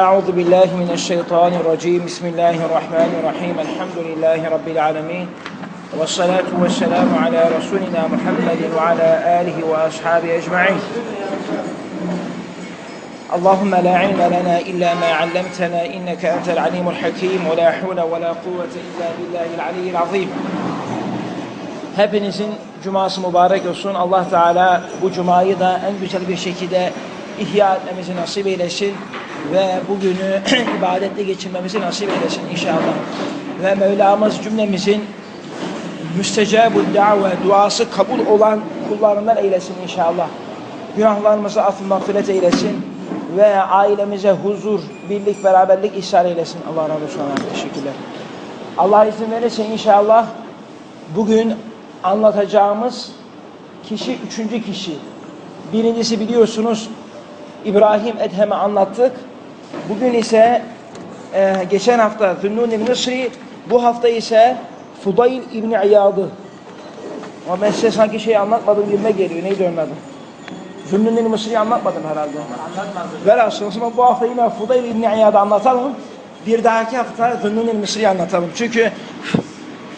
أعوذ بالله من الشيطان الرجيم. بسم الله الرحمن الرحيم. الحمد لله رب العالمين. والصلاة والسلام على رسولنا محمد وعلى آله وأصحابه أجمعين. اللهم لا علم لنا إلا ما علمتنا إنك أنت العليم الحكيم. ولا حول ولا قوة إلا بالله العلي العظيم. Hepinizin cuması mübarek olsun. Allah Teala bu cumayı da en güzel bir şekilde ihya etmemizi nasip eylesin. Ve bugünü ibadetle geçirmemizi nasip eylesin inşallah. Ve Mevlamız cümlemizin müstecabü da've duası kabul olan kullarından eylesin inşallah. Günahlarımızı affı mağfiret eylesin ve ailemize huzur, birlik, beraberlik ihsan eylesin. Allah razı olsun. Teşekkürler. Allah izin verirse inşallah bugün anlatacağımız kişi üçüncü kişi. Birincisi biliyorsunuz İbrahim Edhem'i anlattık. Bugün ise e, geçen hafta Zünnun İbn Nısri, bu hafta ise Fudayl İbni İyad'ı. Ama ben size sanki şey anlatmadığım gibime geliyor. Neydi onun adı? Zünnun İbn Nısri'yi anlatmadım herhalde. Anlatmadım. Velhasıl o zaman bu hafta yine Fudayl İbni İyad'ı anlatalım. Bir dahaki hafta Zünnun İbn Nısri'yi anlatalım. Çünkü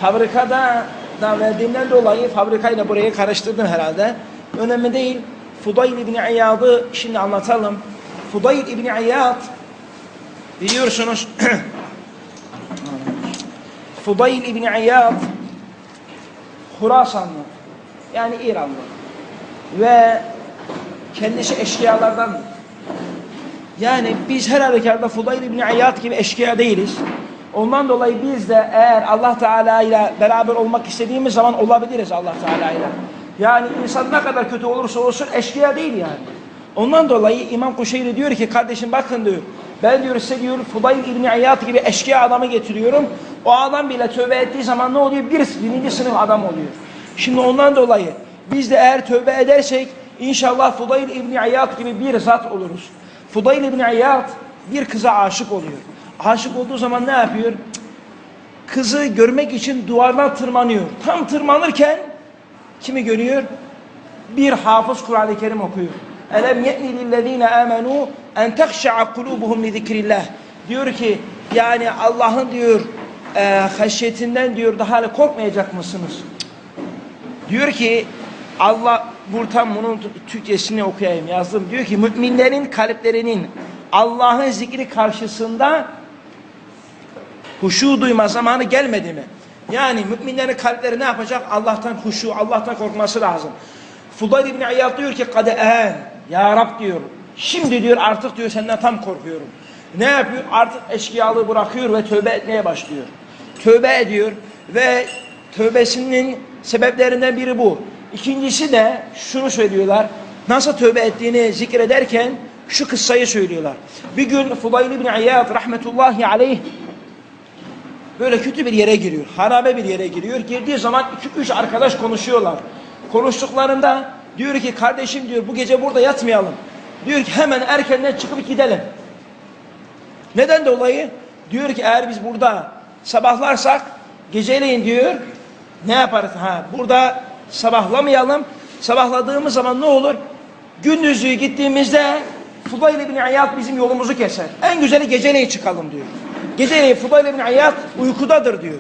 fabrikada da verdiğimden dolayı fabrikayla burayı karıştırdım herhalde. Önemli değil. Fudayl İbni İyad'ı şimdi anlatalım. Fudayl İbni İyad biliyorsunuz Fudayl İbni İyad Hurasanlı yani İranlı ve kendisi eşkıyalardan yani biz her halükarda Fudayl İbni İyad gibi eşkıya değiliz. Ondan dolayı biz de eğer Allah Teala ile beraber olmak istediğimiz zaman olabiliriz Allah Teala ile. Yani insan ne kadar kötü olursa olsun eşkıya değil yani. Ondan dolayı İmam Kuşeyri diyor ki kardeşim bakın diyor. Ben diyor size diyor Fudayl İbni İyad gibi eşkıya adamı getiriyorum. O adam bile tövbe ettiği zaman ne oluyor? Bir, birinci sınıf adam oluyor. Şimdi ondan dolayı biz de eğer tövbe edersek inşallah Fudayl İbni İyad gibi bir zat oluruz. Fudayl İbni İyad bir kıza aşık oluyor. Aşık olduğu zaman ne yapıyor? Kızı görmek için duvardan tırmanıyor. Tam tırmanırken kimi görüyor? Bir hafız Kur'an-ı Kerim okuyor. Elem ye'ni lillezine amenu en tehşa'a kulubuhum li zikrillah. Diyor ki yani Allah'ın diyor e, haşyetinden diyor daha hala korkmayacak mısınız? Diyor ki Allah buradan bunun Türkçesini okuyayım yazdım. Diyor ki müminlerin kalplerinin Allah'ın zikri karşısında huşu duyma zamanı gelmedi mi? Yani müminlerin kalpleri ne yapacak? Allah'tan huşu, Allah'tan korkması lazım. Fudayl İbni İyad diyor ki kade en, ya Rab diyor. Şimdi diyor artık diyor senden tam korkuyorum. Ne yapıyor? Artık eşkıyalığı bırakıyor ve tövbe etmeye başlıyor. Tövbe ediyor ve tövbesinin sebeplerinden biri bu. İkincisi de şunu söylüyorlar. Nasıl tövbe ettiğini zikrederken şu kıssayı söylüyorlar. Bir gün Fudayl İbni İyad rahmetullahi aleyh böyle kötü bir yere giriyor. Harabe bir yere giriyor. Girdiği zaman iki üç arkadaş konuşuyorlar. Konuştuklarında diyor ki kardeşim diyor bu gece burada yatmayalım. Diyor ki hemen erkenden çıkıp gidelim. Neden dolayı? Diyor ki eğer biz burada sabahlarsak geceleyin diyor ne yaparız? Ha burada sabahlamayalım. Sabahladığımız zaman ne olur? Gündüzlüğü gittiğimizde Fudayl ibn İyad bizim yolumuzu keser. En güzeli geceleyin çıkalım diyor. Geceleyin Fudayl ibn İyad uykudadır diyor.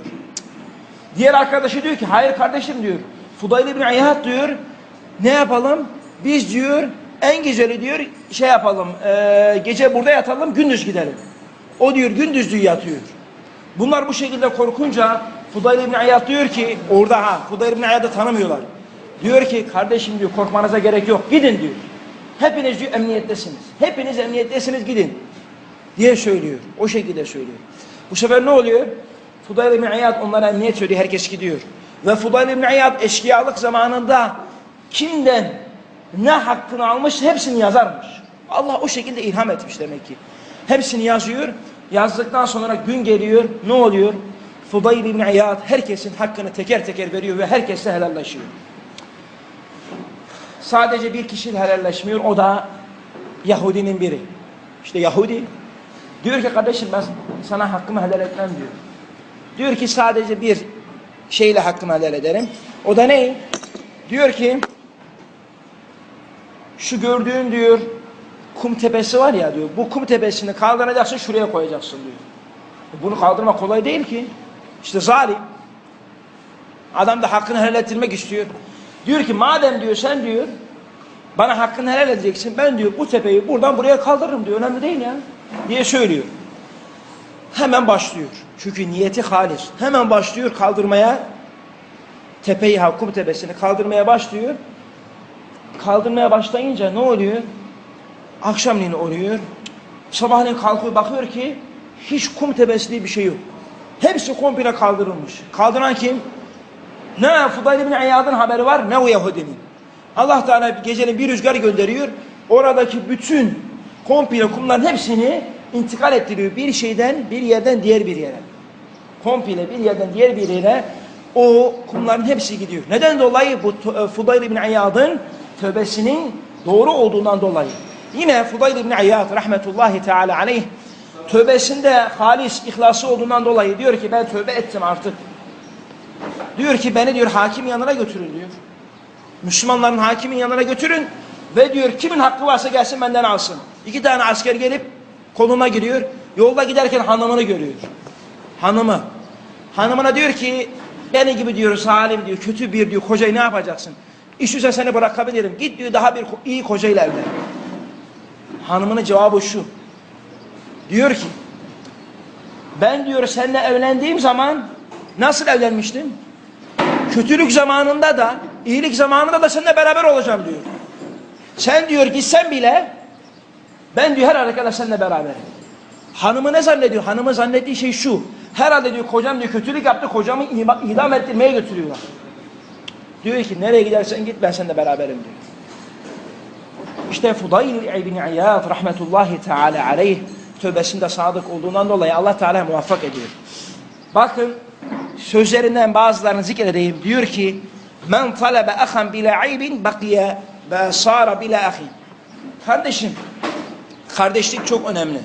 Diğer arkadaşı diyor ki hayır kardeşim diyor. Fudayl ibn İyad diyor ne yapalım? Biz diyor en güzeli diyor şey yapalım e, gece burada yatalım gündüz gidelim. O diyor gündüzlüğü yatıyor. Bunlar bu şekilde korkunca Fudayl ibn İyad diyor ki orada ha Fudayl ibn İyad'ı tanımıyorlar. Diyor ki kardeşim diyor korkmanıza gerek yok gidin diyor. Hepiniz diyor emniyettesiniz. Hepiniz emniyettesiniz gidin. Diye söylüyor. O şekilde söylüyor. Bu sefer ne oluyor? Fudayl ibn İyad onlara emniyet söylüyor. Herkes gidiyor. Ve Fudayl ibn İyad eşkıyalık zamanında kimden ne hakkını almış hepsini yazarmış. Allah o şekilde ilham etmiş demek ki. Hepsini yazıyor. Yazdıktan sonra gün geliyor. Ne oluyor? Fudayl ibn İyad herkesin hakkını teker teker veriyor ve herkesle helallaşıyor. Sadece bir kişi helalleşmiyor. O da Yahudinin biri. İşte Yahudi diyor ki kardeşim ben sana hakkımı helal etmem diyor. Diyor ki sadece bir şeyle hakkımı helal ederim. O da ne? Diyor ki şu gördüğün diyor kum tepesi var ya diyor. Bu kum tepesini kaldıracaksın şuraya koyacaksın diyor. Bunu kaldırmak kolay değil ki. İşte zalim. Adam da hakkını helal ettirmek istiyor. Diyor ki madem diyor sen diyor bana hakkını helal edeceksin. Ben diyor bu tepeyi buradan buraya kaldırırım diyor. Önemli değil ya. Diye söylüyor. Hemen başlıyor. Çünkü niyeti halis. Hemen başlıyor kaldırmaya. Tepeyi, Hakum tepesini kaldırmaya başlıyor. Kaldırmaya başlayınca ne oluyor? Akşamleyin oluyor. Sabahleyin kalkıyor bakıyor ki hiç kum tepesi diye bir şey yok. Hepsi komple kaldırılmış. Kaldıran kim? Ne Fudayl bin İyad'ın haberi var ne o Yahudinin. Allah Teala gecenin bir rüzgar gönderiyor. Oradaki bütün komple kumların hepsini intikal ettiriyor. Bir şeyden bir yerden diğer bir yere. Komple bir yerden diğer bir yere o kumların hepsi gidiyor. Neden dolayı? Bu Fudayl bin İyad'ın tövbesinin doğru olduğundan dolayı. Yine Fudayl bin İyad rahmetullahi teala aleyh tövbesinde halis, ihlası olduğundan dolayı diyor ki ben tövbe ettim artık. Diyor ki beni diyor hakim yanına götürün diyor. Müslümanların hakimin yanına götürün ve diyor kimin hakkı varsa gelsin benden alsın. İki tane asker gelip koluna giriyor. Yolda giderken hanımını görüyor. Hanımı. Hanımına diyor ki beni gibi diyor salim diyor kötü bir diyor kocayı ne yapacaksın? İstiyorsan seni bırakabilirim. Git diyor daha bir iyi kocayla evlen. Hanımının cevabı şu. Diyor ki ben diyor seninle evlendiğim zaman nasıl evlenmiştim? Kötülük zamanında da iyilik zamanında da seninle beraber olacağım diyor. Sen diyor gitsen bile ben diyor her harekette seninle beraberim. Hanımı ne zannediyor? Hanımı zannettiği şey şu. Herhalde diyor kocam diyor kötülük yaptı kocamı idam ettirmeye götürüyorlar. Diyor ki nereye gidersen git ben seninle beraberim diyor. İşte Fudayl ibn İyad rahmetullahi teala aleyh tövbesinde sadık olduğundan dolayı Allah Teala muvaffak ediyor. Bakın sözlerinden bazılarını zikredeyim. Diyor ki men talebe ahan bila aybin bakiye ve sara bila ahin. Kardeşim kardeşlik çok önemli.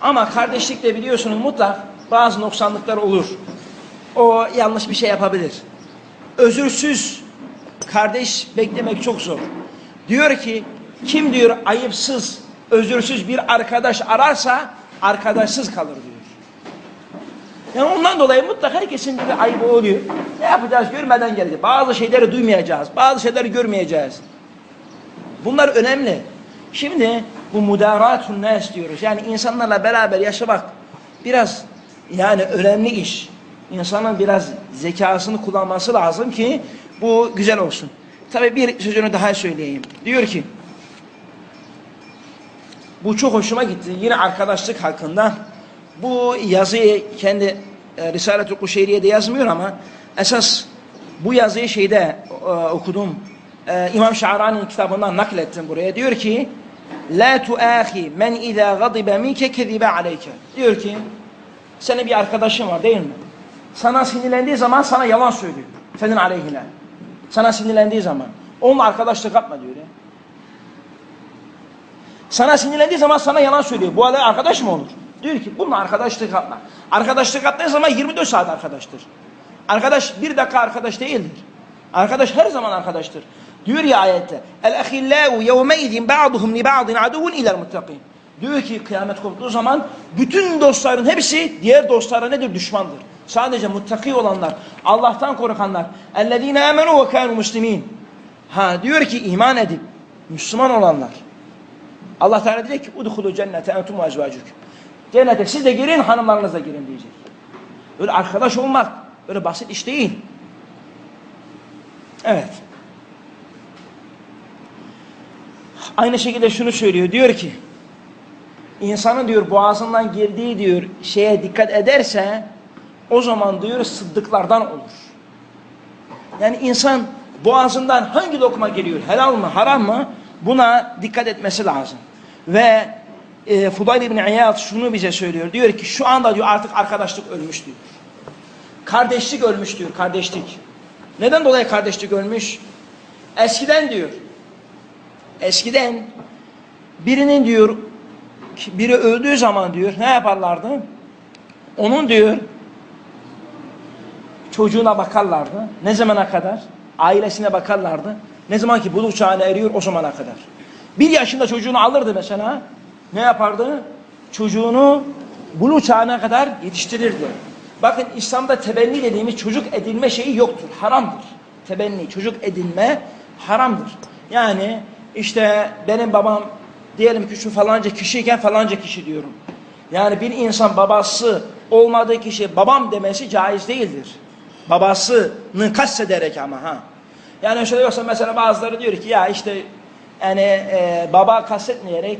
Ama kardeşlikte biliyorsunuz mutlak bazı noksanlıklar olur. O yanlış bir şey yapabilir. Özürsüz kardeş beklemek çok zor. Diyor ki kim diyor ayıpsız, özürsüz bir arkadaş ararsa arkadaşsız kalır diyor. Yani ondan dolayı mutlaka herkesin bir ayıbı oluyor. Ne yapacağız? Görmeden geleceğiz. Bazı şeyleri duymayacağız. Bazı şeyleri görmeyeceğiz. Bunlar önemli. Şimdi bu mudaratun nes diyoruz. Yani insanlarla beraber yaşamak biraz yani önemli iş. İnsanın biraz zekasını kullanması lazım ki bu güzel olsun. Tabi bir sözünü daha söyleyeyim. Diyor ki bu çok hoşuma gitti. Yine arkadaşlık hakkında. Bu yazıyı kendi e, Risalet-i Kuşeyriye'de yazmıyor ama esas bu yazıyı şeyde e, okudum. E, İmam Şa'rani'nin kitabından naklettim buraya. Diyor ki La tuahi men iza gadibe minke kezibe aleyke. Diyor ki senin bir arkadaşın var değil mi? Sana sinirlendiği zaman sana yalan söylüyor. Senin aleyhine. Sana sinirlendiği zaman. Onunla arkadaşlık yapma diyor ya. Sana sinirlendiği zaman sana yalan söylüyor. Bu adam arkadaş mı olur? Diyor ki bununla arkadaşlık yapma. Arkadaşlık yaptığı zaman 24 saat arkadaştır. Arkadaş bir dakika arkadaş değildir. Arkadaş her zaman arkadaştır. Diyor ya ayette. El ahillau yevmeydin ba'duhum li ba'din aduvun ilel muttakin. Diyor ki kıyamet koptuğu zaman bütün dostların hepsi diğer dostlara nedir? Düşmandır. Sadece muttaki olanlar, Allah'tan korkanlar. Amenu ve kanu muslimin. Ha diyor ki iman edip Müslüman olanlar. Allah Teala diyecek ki udhulu cennete entum ve ezvacuk. Cennete siz de girin hanımlarınız da girin diyecek. Öyle arkadaş olmak öyle basit iş değil. Evet. Aynı şekilde şunu söylüyor. Diyor ki insanın diyor boğazından girdiği diyor şeye dikkat ederse o zaman diyor sıddıklardan olur. Yani insan boğazından hangi lokma geliyor? Helal mı, haram mı? Buna dikkat etmesi lazım. Ve e, Fudayl ibn İyad şunu bize söylüyor. Diyor ki şu anda diyor artık arkadaşlık ölmüş diyor. Kardeşlik ölmüş diyor, kardeşlik. Neden dolayı kardeşlik ölmüş? Eskiden diyor, eskiden birinin diyor, biri öldüğü zaman diyor, ne yaparlardı? Onun diyor, çocuğuna bakarlardı. Ne zamana kadar? Ailesine bakarlardı. Ne zaman ki buluk çağına eriyor o zamana kadar. Bir yaşında çocuğunu alırdı mesela. Ne yapardı? Çocuğunu bulu çağına kadar yetiştirirdi. Bakın İslam'da tebenni dediğimiz çocuk edinme şeyi yoktur. Haramdır. Tebenni, çocuk edinme haramdır. Yani işte benim babam diyelim ki şu falanca kişiyken falanca kişi diyorum. Yani bir insan babası olmadığı kişi babam demesi caiz değildir. Babasını kastederek ama ha. Yani şöyle yoksa mesela bazıları diyor ki ya işte yani e, baba kastetmeyerek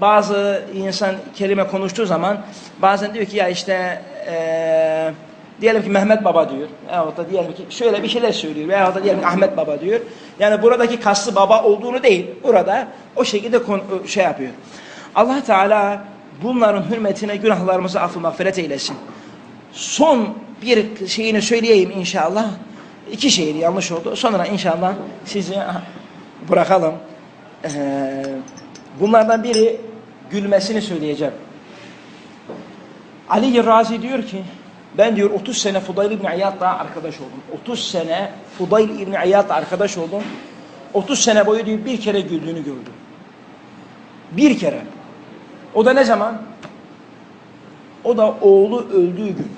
bazı insan kelime konuştuğu zaman bazen diyor ki ya işte e, diyelim ki Mehmet Baba diyor. Veyahut da diyelim ki şöyle bir şeyler söylüyor. Veyahut da diyelim ki Ahmet Baba diyor. Yani buradaki kastı baba olduğunu değil. Burada o şekilde şey yapıyor. Allah Teala bunların hürmetine günahlarımızı affı mağfiret eylesin. Son bir şeyini söyleyeyim inşallah. İki şeydi yanlış oldu. Sonra inşallah sizi bırakalım. Ee, bunlardan biri gülmesini söyleyeceğim. Ali Razi diyor ki ben diyor 30 sene Fudayl İbni İyad'la arkadaş oldum. 30 sene Fudayl İbni İyad'la arkadaş oldum. 30 sene boyu diyor bir kere güldüğünü gördüm. Bir kere. O da ne zaman? O da oğlu öldüğü gün.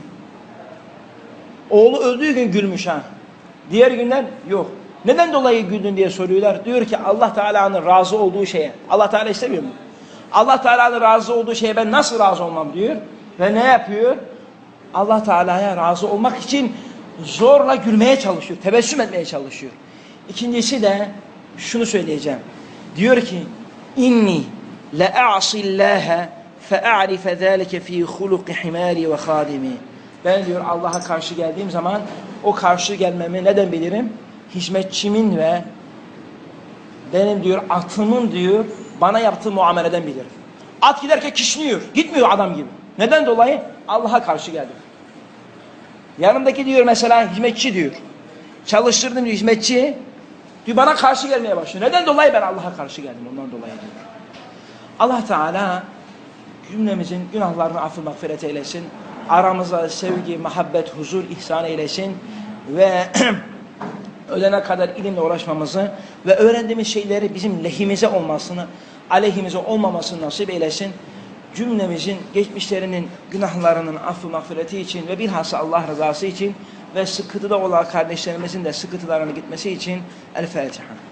Oğlu öldüğü gün gülmüş ha. Diğer günler yok. Neden dolayı güldün diye soruyorlar. Diyor ki Allah Teala'nın razı olduğu şeye. Allah Teala istemiyor mu? Allah Teala'nın razı olduğu şeye ben nasıl razı olmam diyor. Ve ne yapıyor? Allah Teala'ya razı olmak için zorla gülmeye çalışıyor. Tebessüm etmeye çalışıyor. İkincisi de şunu söyleyeceğim. Diyor ki inni le'a'sillâhe fe'a'rife zâlike fî huluki himâri ve khâdimi. Ben diyor Allah'a karşı geldiğim zaman o karşı gelmemi neden bilirim? Hizmetçimin ve benim diyor atımın diyor bana yaptığı muameleden bilirim. At giderken kişniyor. Gitmiyor adam gibi. Neden dolayı? Allah'a karşı geldim. Yanımdaki diyor mesela hizmetçi diyor. Çalıştırdım diyor hizmetçi. Diyor bana karşı gelmeye başlıyor. Neden dolayı ben Allah'a karşı geldim ondan dolayı diyor. Allah Teala cümlemizin günahlarını affı mağfiret eylesin. Aramıza sevgi, muhabbet, huzur ihsan eylesin. Ve ölene kadar ilimle uğraşmamızı ve öğrendiğimiz şeyleri bizim lehimize olmasını, aleyhimize olmamasını nasip eylesin. Cümlemizin geçmişlerinin günahlarının affı mağfireti için ve bilhassa Allah rızası için ve sıkıntıda olan kardeşlerimizin de sıkıntılarını gitmesi için El Fatiha.